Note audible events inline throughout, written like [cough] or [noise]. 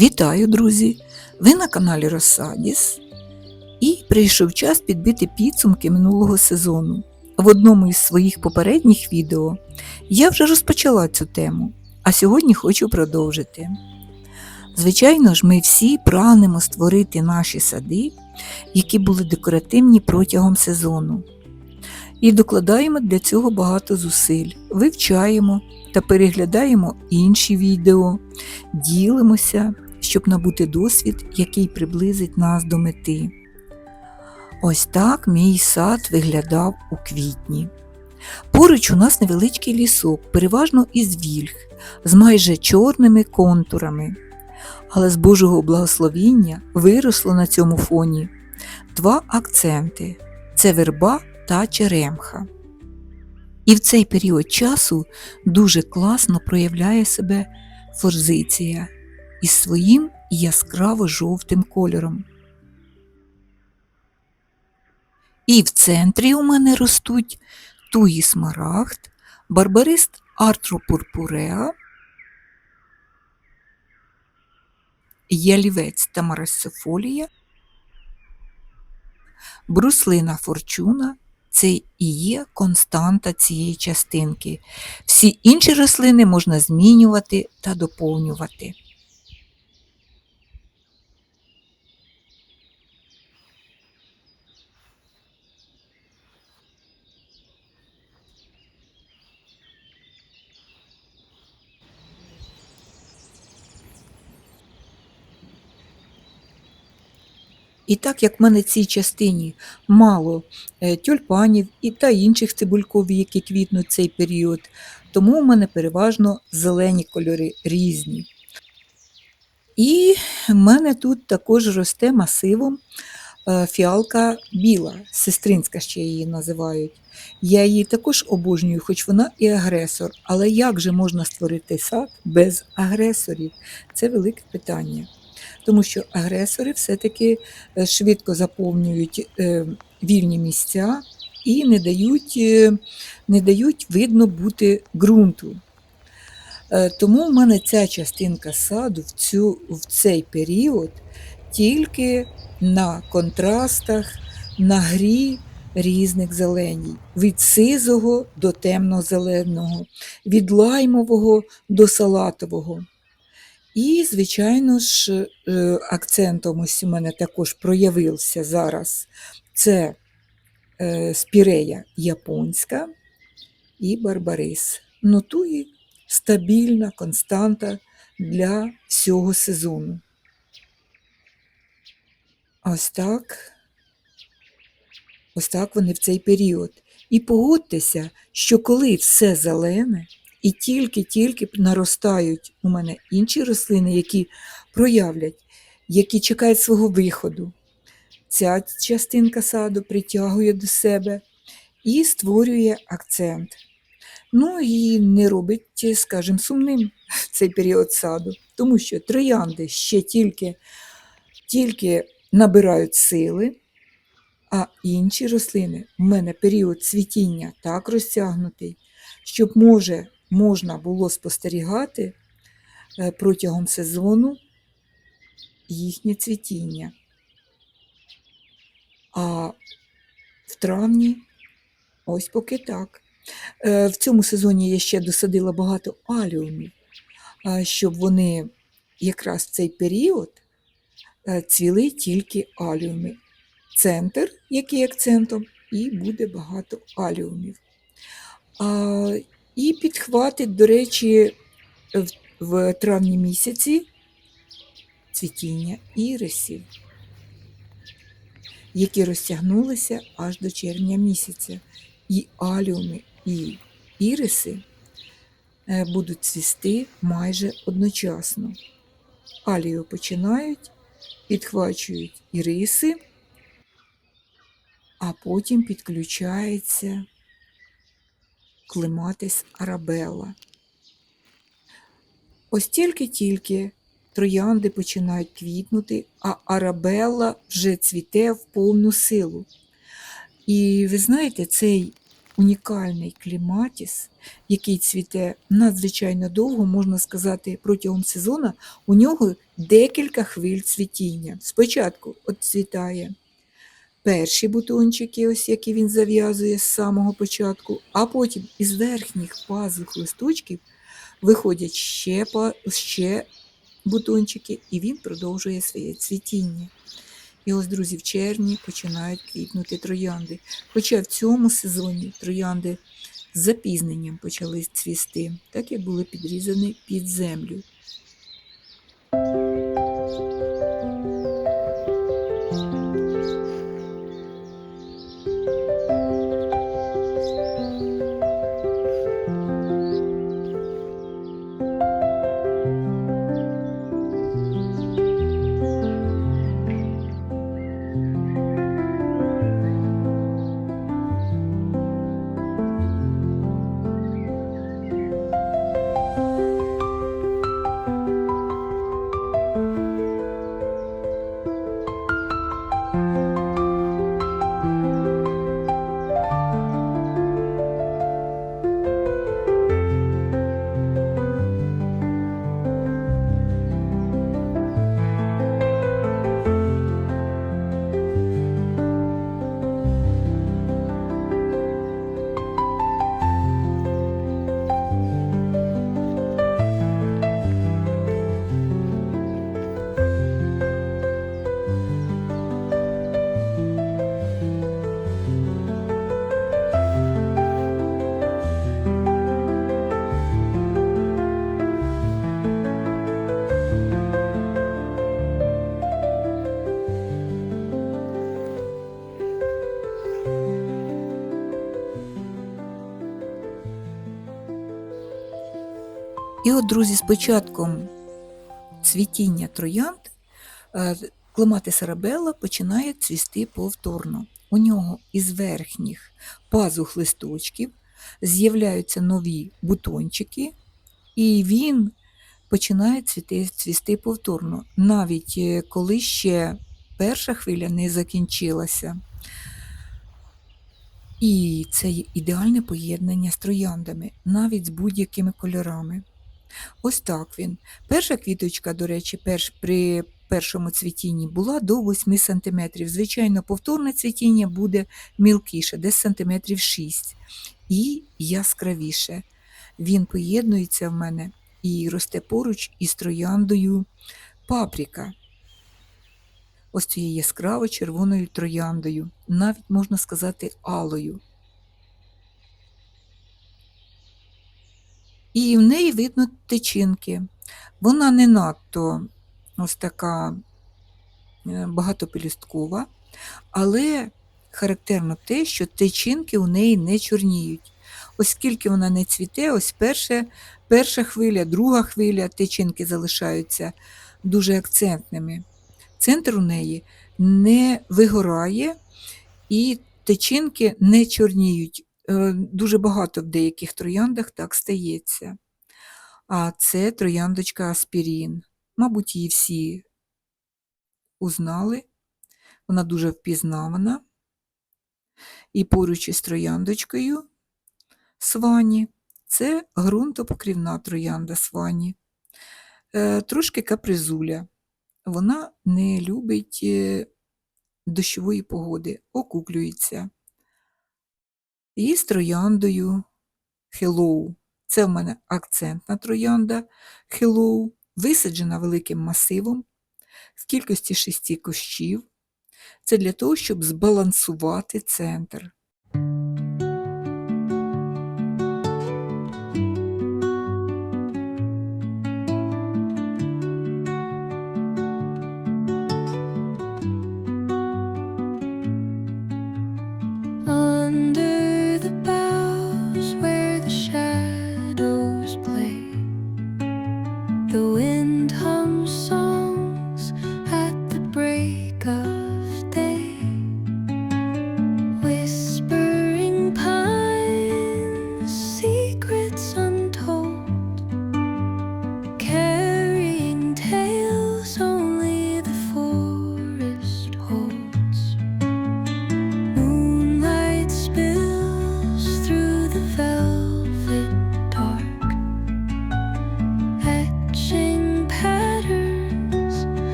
Вітаю, друзі! Ви на каналі Розсадіс. І прийшов час підбити підсумки минулого сезону. В одному із своїх попередніх відео я вже розпочала цю тему, а сьогодні хочу продовжити. Звичайно ж, ми всі прагнемо створити наші сади, які були декоративні протягом сезону. І докладаємо для цього багато зусиль, вивчаємо та переглядаємо інші відео, ділимося, щоб набути досвід, який приблизить нас до мети. Ось так мій сад виглядав у квітні. Поруч у нас невеличкий лісок, переважно із вільх, з майже чорними контурами. Але з Божого благословіння виросло на цьому фоні два акценти це верба та черемха. І в цей період часу дуже класно проявляє себе форзиція із своїм яскраво жовтим кольором. І в центрі у мене ростуть туї смарагд, барбарист артропурпуреа, ялівець тамарасифолія, бруслина форчуна це і є константа цієї частинки. Всі інші рослини можна змінювати та доповнювати. І так як в мене в цій частині мало е, тюльпанів і та інших цибульков, які квітнуть цей період, тому в мене переважно зелені кольори різні. І в мене тут також росте масивом е, фіалка біла, сестринська ще її називають. Я її також обожнюю, хоч вона і агресор. Але як же можна створити сад без агресорів? Це велике питання тому що агресори все-таки е, швидко заповнюють е, вільні місця і не дають, е, не дають видно бути ґрунту. Тому в мене ця частинка саду в, цю, в цей період тільки на контрастах, на грі різних зеленій, від сизого до темно-зеленого, від лаймового до салатового. І, звичайно ж, е, акцентом ось у мене також проявився зараз це е, спірея японська і барбарис. Нотує стабільна константа для всього сезону. Ось так. Ось так вони в цей період. І погодьтеся, що коли все зелене, і тільки-тільки наростають у мене інші рослини, які проявлять, які чекають свого виходу. Ця частинка саду притягує до себе і створює акцент. Ну і не робить, скажімо, сумним [laughs] цей період саду, тому що троянди ще тільки, тільки набирають сили, а інші рослини в мене період цвітіння так розтягнутий, щоб може можна було спостерігати е, протягом сезону їхнє цвітіння. А в травні ось поки так. Е, в цьому сезоні я ще досадила багато аліумів, щоб вони якраз в цей період е, цвіли тільки аліуми. Центр, який акцентом, і буде багато аліумів. І підхватить, до речі, в, в травні місяці цвітіння ірисів, які розтягнулися аж до червня місяця. І аліуми, і іриси е, будуть цвісти майже одночасно. Алію починають, підхвачують іриси, а потім підключається клематис арабелла. Ось тільки-тільки троянди починають квітнути, а арабелла вже цвіте в повну силу. І ви знаєте, цей унікальний кліматіс, який цвіте надзвичайно довго, можна сказати, протягом сезону, у нього декілька хвиль цвітіння. Спочатку отцвітає перші бутончики, ось які він зав'язує з самого початку, а потім із верхніх пазух листочків виходять ще, па- ще бутончики, і він продовжує своє цвітіння. І ось, друзі, в червні починають квітнути троянди. Хоча в цьому сезоні троянди з запізненням почали цвісти, так як були підрізані під землю. І от, друзі, з початком цвітіння троянд е, клематис арабелла починає цвісти повторно. У нього із верхніх пазух листочків з'являються нові бутончики, і він починає цвісти, цвісти повторно, навіть е, коли ще перша хвиля не закінчилася. І це ідеальне поєднання з трояндами, навіть з будь-якими кольорами. Ось так він. Перша квіточка, до речі, перш, при першому цвітінні була до 8 см. Звичайно, повторне цвітіння буде мілкіше, десь сантиметрів 6 і яскравіше. Він поєднується в мене і росте поруч із трояндою паприка. Ось цією яскраво червоною трояндою, навіть можна сказати алою. І в неї видно тичинки. Вона не надто ось така е, багатопелюсткова, але характерно те, що тичинки у неї не чорніють. Оскільки вона не цвіте, ось перше, перша хвиля, друга хвиля, тичинки залишаються дуже акцентними. Центр у неї не вигорає і тичинки не чорніють. Е, Дуже багато в деяких трояндах так стається. А це трояндочка Аспірін. Мабуть, її всі узнали. Вона дуже впізнавана. І поруч із трояндочкою свані це ґрунтопокрівна троянда свані. Е, Трошки капризуля. Вона не любить е, дощової погоди, окуклюється. І з трояндою Hello. Це в мене акцентна троянда Hello, висаджена великим масивом в кількості шести кущів. Це для того, щоб збалансувати центр.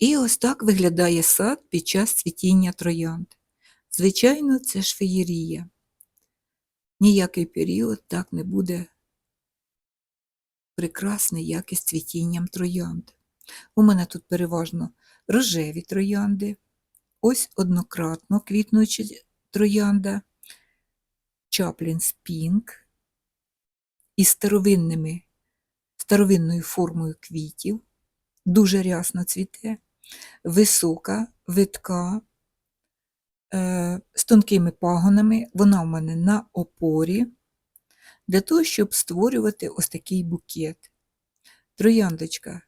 І ось так виглядає сад під час цвітіння троянд. Звичайно, це ж феєрія. Ніякий період так не буде прекрасний, як із цвітінням троянд. У мене тут переважно рожеві троянди, ось однократно квітнучі троянда, Чаплінс Пінк із старовинними, старовинною формою квітів, дуже рясно цвіте, висока, витка, е, з тонкими пагонами, вона в мене на опорі, для того, щоб створювати ось такий букет. Трояндочка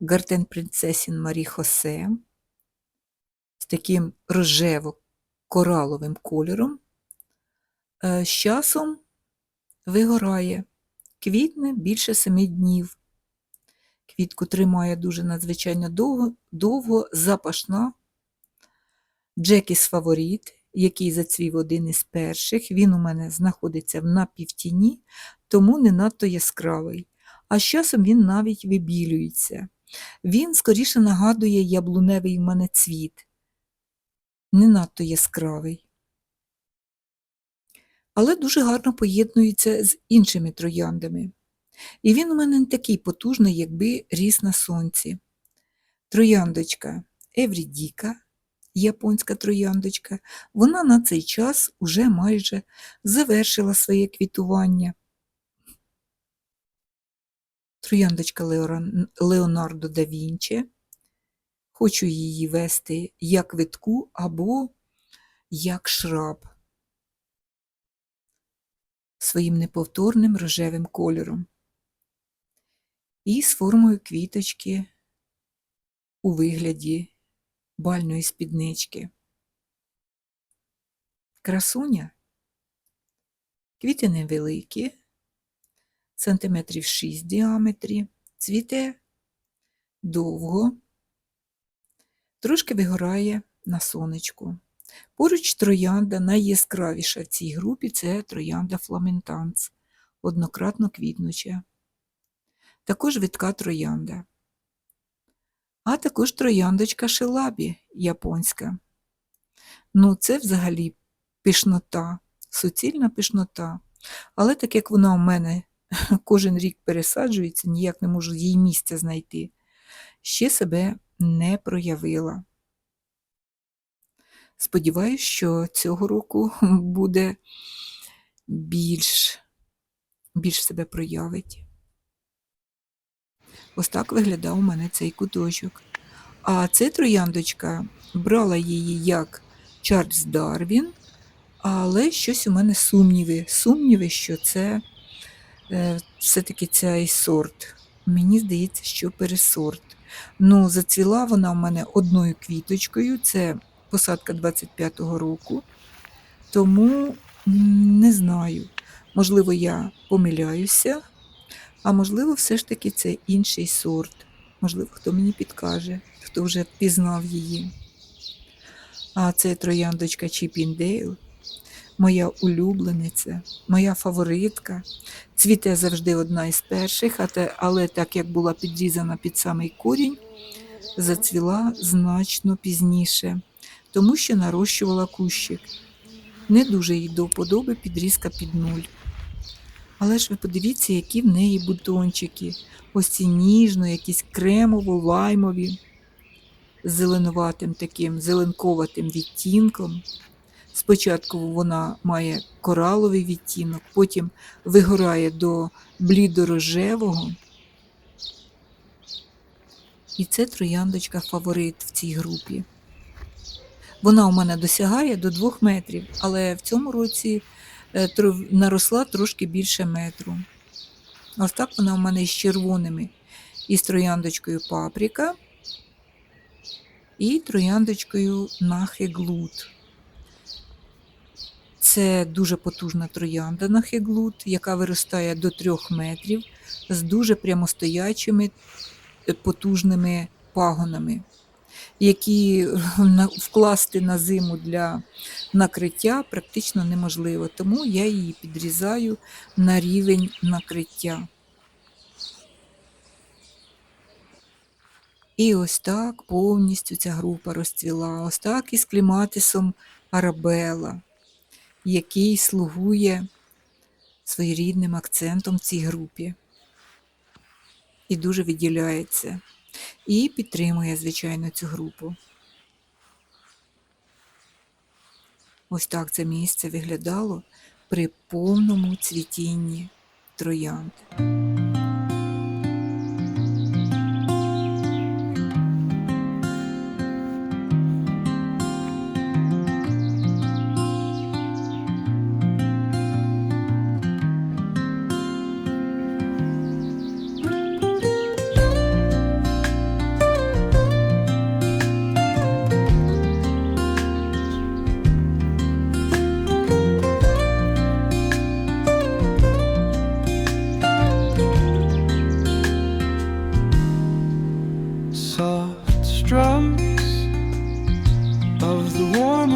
Гартен Принцесін Марі Хосе з таким рожево-кораловим кольором. Е, З часом вигорає, квітне більше семи днів. Квітку тримає дуже надзвичайно довго, довго запашна. Джекіс Фаворіт, який зацвів один із перших, він у мене знаходиться в напівтіні, тому не надто яскравий. А з часом він навіть вибілюється. Він скоріше нагадує яблуневий в мене цвіт, не надто яскравий. Але дуже гарно поєднується з іншими трояндами. І він у мене не такий потужний, якби ріс на сонці. Трояндочка Еврідіка, японська трояндочка, вона на цей час уже майже завершила своє квітування. Трояндочка Леонардо да Вінчі. Хочу її вести як витку або як шраб своїм неповторним рожевим кольором і з формою квіточки у вигляді бальної спіднички. Красуня. Квіти невеликі, сантиметрів 6 в діаметрі, цвіте довго, трошки вигорає на сонечку. Поруч троянда найяскравіша в цій групі це троянда фламентанс, однократно квітнуча. Також витка троянда. А також трояндочка шелабі японська. Ну, це взагалі пишнота, суцільна пишнота. Але так як вона у мене [laughs] кожен рік пересаджується, ніяк не можу їй місця знайти, ще себе не проявила. Сподіваюсь, що цього року [laughs] буде більш, більш себе проявить. Ось так виглядав у мене цей куточок. А це трояндочка брала її як Чарльз Дарвін, але щось у мене сумніви. Сумніви, що це е, все-таки цей сорт. Мені здається, що пересорт. Ну, зацвіла вона у мене одною квіточкою, це посадка 25-го року. Тому не знаю. Можливо, я помиляюся, а можливо, все ж таки це інший сорт. Можливо, хто мені підкаже, хто вже впізнав її. А це трояндочка Чіпіндейл, моя улюблениця, моя фаворитка. Цвіте завжди одна із перших, але так як була підрізана під самий корінь, зацвіла значно пізніше, тому що нарощувала кущик. Не дуже їй до вподоби підрізка під нуль. Але ж ви подивіться, які в неї бутончики. Ось ці ніжно, якісь кремово-лаймові, з зеленуватим таким зеленковатим відтінком. Спочатку вона має кораловий відтінок, потім вигорає до блідорожевого. І це трояндочка фаворит в цій групі. Вона у мене досягає до 2 метрів, але в цьому році наросла трошки більше метру. Ось так вона у мене з червоними. І з трояндочкою паприка, і трояндочкою нахеглут. Це дуже потужна троянда нахеглут, яка виростає до 3 метрів з дуже прямостоячими е, потужними пагонами, які [laughs] вкласти на зиму для накриття практично неможливо. Тому я її підрізаю на рівень накриття. І ось так повністю ця група розцвіла. Ось так із кліматисом Арабела, який слугує своєрідним акцентом в цій групі. І дуже виділяється. І підтримує, звичайно, цю групу. Ось так це місце виглядало при повному цвітінні троянд.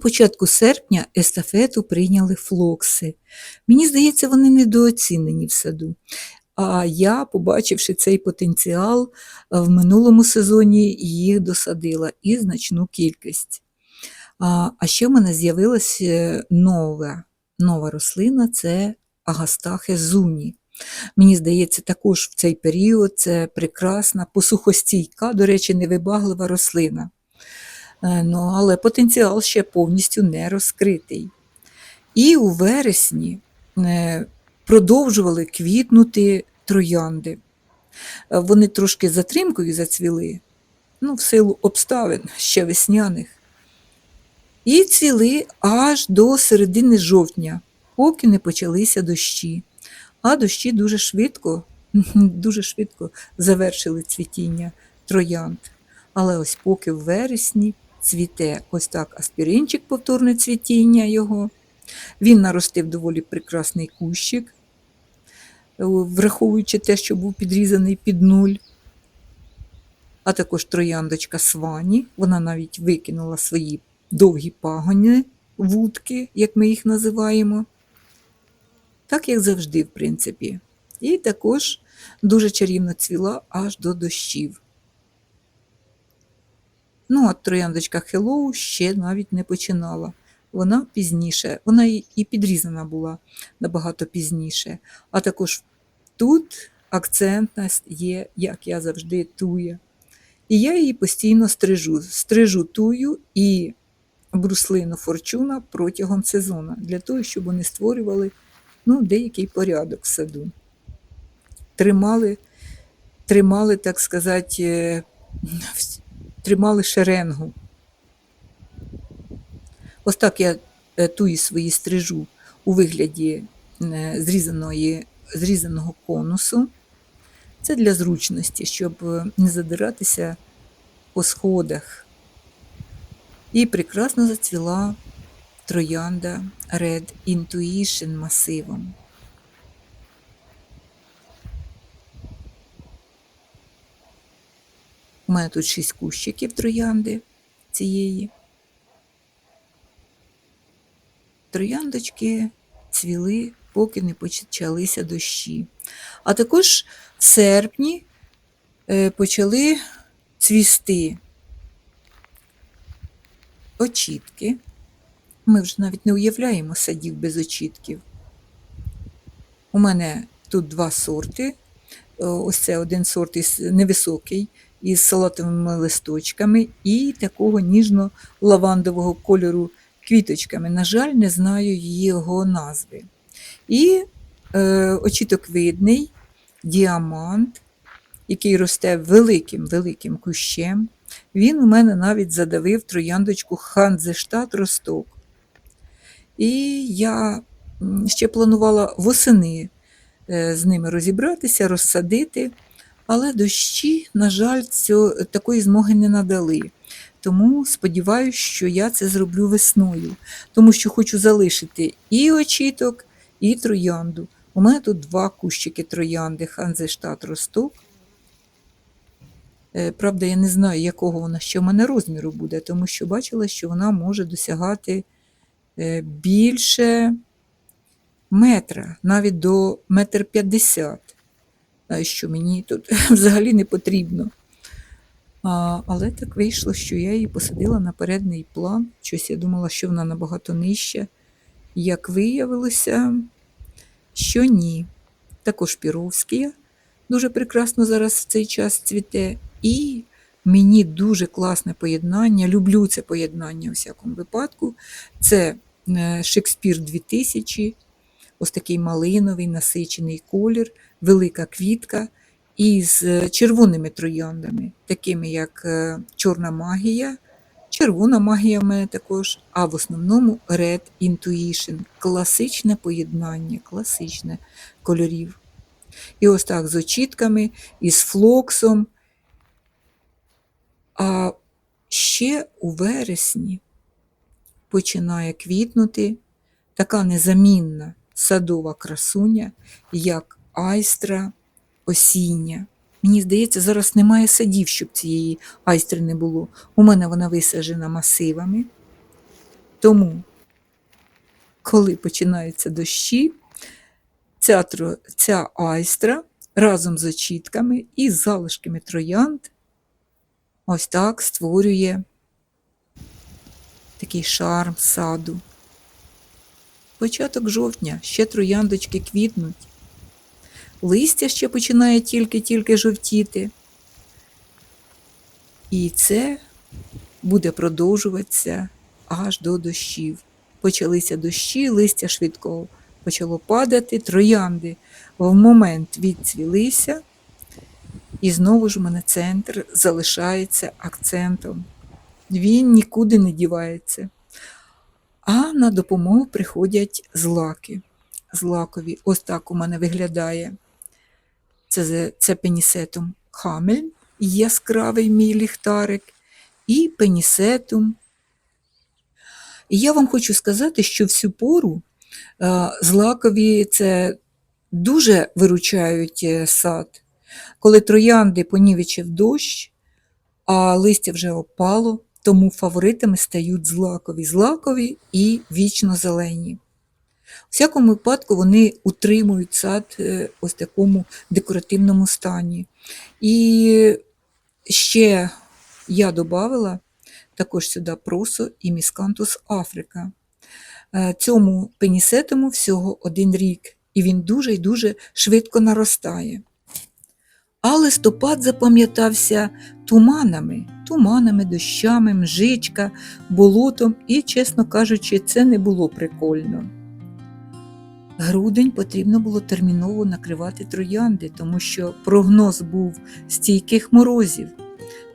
початку серпня естафету прийняли флокси. Мені здається, вони недооцінені в саду. А я, побачивши цей потенціал, в минулому сезоні їх досадила і значну кількість. А, ще в мене з'явилася нова, нова рослина це агастахе зуні. Мені здається, також в цей період це прекрасна, посухостійка, до речі, невибаглива рослина. Е, Ну, але потенціал ще повністю не розкритий. І у вересні е, продовжували квітнути троянди. Е, Вони трошки затримкою зацвіли, ну, в силу обставин ще весняних. І цвіли аж до середини жовтня, поки не почалися дощі. А дощі дуже швидко, [laughs] дуже швидко завершили цвітіння троянд. Але ось поки в вересні цвіте ось так аспіринчик, повторне цвітіння його. Він наростив доволі прекрасний кущик, е, враховуючи те, що був підрізаний під нуль. А також трояндочка свані. Вона навіть викинула свої довгі пагони, вудки, як ми їх називаємо. Так як завжди, в принципі. І також дуже чарівно цвіла аж до дощів. Ну, а трояндочка Хеллоу ще навіть не починала. Вона пізніше, вона і підрізана була набагато пізніше. А також тут акцентність є, як я завжди, туя. І я її постійно стрижу. Стрижу тую і бруслину форчуна протягом сезону, для того, щоб вони створювали ну, деякий порядок в саду. Тримали, тримали, так сказати, е, тримали шеренгу. Ось так я е, туї свої стрижу у вигляді е, зрізаної, зрізаного конусу. Це для зручності, щоб е, не задиратися по сходах. І прекрасно зацвіла троянда Red Intuition масивом. У мене тут шість кущиків троянди цієї. Трояндочки цвіли, поки не почалися дощі. А також в серпні е, почали цвісти очітки. Ми вже навіть не уявляємо садів без очітків. У мене тут два сорти. Е, Ось це один сорт із невисокий, із салатовими листочками і такого ніжно-лавандового кольору квіточками. На жаль, не знаю його назви. І е, очіток видний, діамант, який росте великим-великим кущем. Він у мене навіть задавив трояндочку Ханзештат Росток. І я ще планувала восени е, з ними розібратися, розсадити, але дощі, на жаль, цього, такої змоги не надали. Тому сподіваюся, що я це зроблю весною, тому що хочу залишити і очіток, і троянду. У мене тут два кущики троянди Ханзештат Росток. Е, Правда, я не знаю, якого вона ще в мене розміру буде, тому що бачила, що вона може досягати е, більше метра, навіть до метр п'ятдесят, що мені тут [laughs] взагалі не потрібно. А, але так вийшло, що я її посадила на передній план. Щось я думала, що вона набагато нижча. Як виявилося, що ні. Також Піровський дуже прекрасно зараз в цей час цвіте. І мені дуже класне поєднання. Люблю це поєднання у всякому випадку. Це е, Шекспір 2000, ось такий малиновий насичений колір, велика квітка із червоними трояндами, такими як е, Чорна магія, червона магія в мене також, а в основному Red Intuition. Класичне поєднання, класичне кольорів. І ось так з очітками, із флоксом. А ще у вересні починає квітнути така незамінна садова красуня, як айстра осіння. Мені здається, зараз немає садів, щоб цієї айстри не було. У мене вона висаджена масивами. Тому, коли починаються дощі, ця, ця айстра разом з очітками і з залишками троянд ось так створює такий шарм саду. Початок жовтня, ще трояндочки квітнуть. Листя ще починає тільки-тільки жовтіти. І це буде продовжуватися аж до дощів. Почалися дощі, листя швидко почало падати, троянди в момент відцвілися, і знову ж у мене центр залишається акцентом. Він нікуди не дівається. А на допомогу приходять злаки. Злакові. Ось так у мене виглядає. Це, це пенісетум хамель, яскравий мій ліхтарик, і пенісетум. І я вам хочу сказати, що всю пору е, злакові це дуже виручають е, сад. Коли троянди понівечив дощ, а листя вже опало, тому фаворитами стають злакові, злакові і вічно зелені. У всякому випадку вони утримують сад е, ось такому декоративному стані. І ще я додала також сюди просо і міскантус Африка. Е, Цьому пенісетому всього один рік, і він дуже і дуже швидко наростає. А листопад запам'ятався туманами, туманами, дощами, мжичка, болотом, і, чесно кажучи, це не було прикольно. Грудень потрібно було терміново накривати троянди, тому що прогноз був стійких морозів.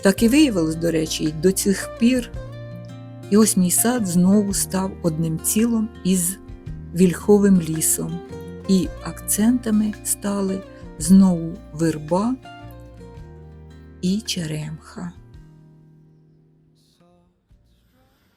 Так і виявилось, до речі, й до цих пір. І ось мій сад знову став одним цілом із вільховим лісом, і акцентами стали знову верба і черемха.